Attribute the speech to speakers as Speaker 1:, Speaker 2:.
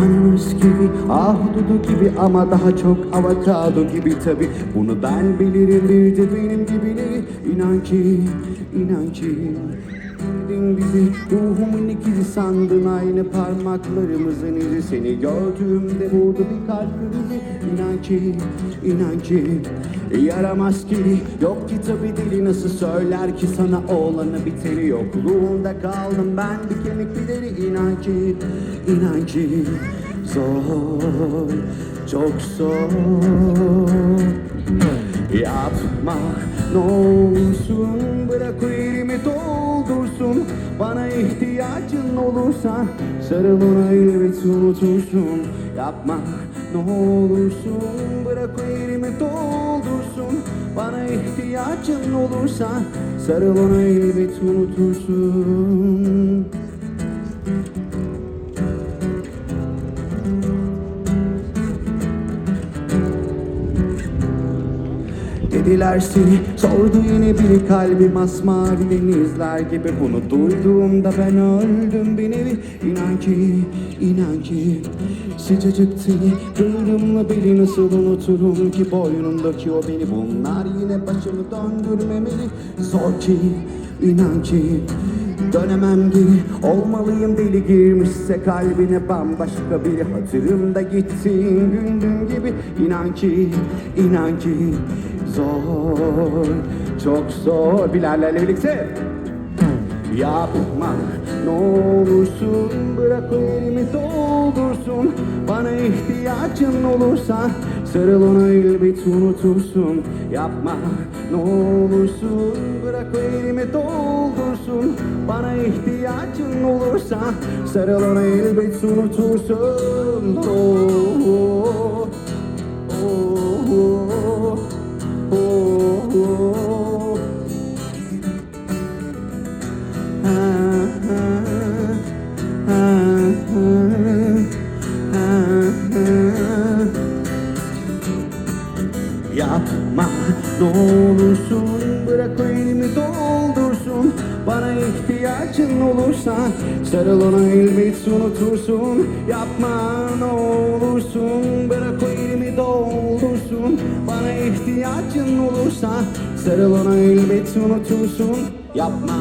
Speaker 1: Ananas gibi, ah dudu gibi ama daha çok avokado gibi tabi Bunu ben bilirim bir de benim gibileri. İnan ki, inan ki. Bildin bizi ruhumun ikizi sandın aynı parmaklarımızın izi. Seni gördüğümde vurdu bir kalp krizi. İnan ki, inan ki Yaramaz ki. Yok ki tabi dili nasıl söyler ki sana olanı biteni. Yokluğunda kaldım ben bir kemik bir deri. İnan ki, inan ki Zor, çok zor. Yapma ne olursun Bana ihtiyacın olursa Sarıl ona elbet unutursun. Yapma ne olursun. Bırak o yerimi doldursun. Bana ihtiyacın olursa Sarıl ona elbet unutursun Dediler seni. Sordu yine bir kalbi masmavi denizler gibi. Bunu duyduğumda ben öldüm bir nevi. İnan ki, inan ki Sıcacık seni Gönlümle beni nasıl unuturum ki Boynumdaki o beni. Bunlar yine başımı döndürmemeli. Zor ki, inan ki Dönemem geri olmalıyım. Deli girmişse kalbine bambaşka bir hatırımda gittin gündüm gibi inan ki inan ki zor çok zor. Bilal'le birlikte. Yapma ne olursun bırak o yerimi doldursun. Bana ihtiyacın olursa sarıl ona elbet unutursun. Yapma ne olursun bırak o yerimi doldursun. Bana ihtiyacın olursa sarıl ona elbet unutursun. Oh, oh, Yapma ne olursun bırak o elimi doldursun. Bana ihtiyacın olursa sarıl ona elbet unutursun. Yapma ne olursun bırak o elimi doldursun. Bana ihtiyacın olursa sarıl ona elbet unutursun. Yapma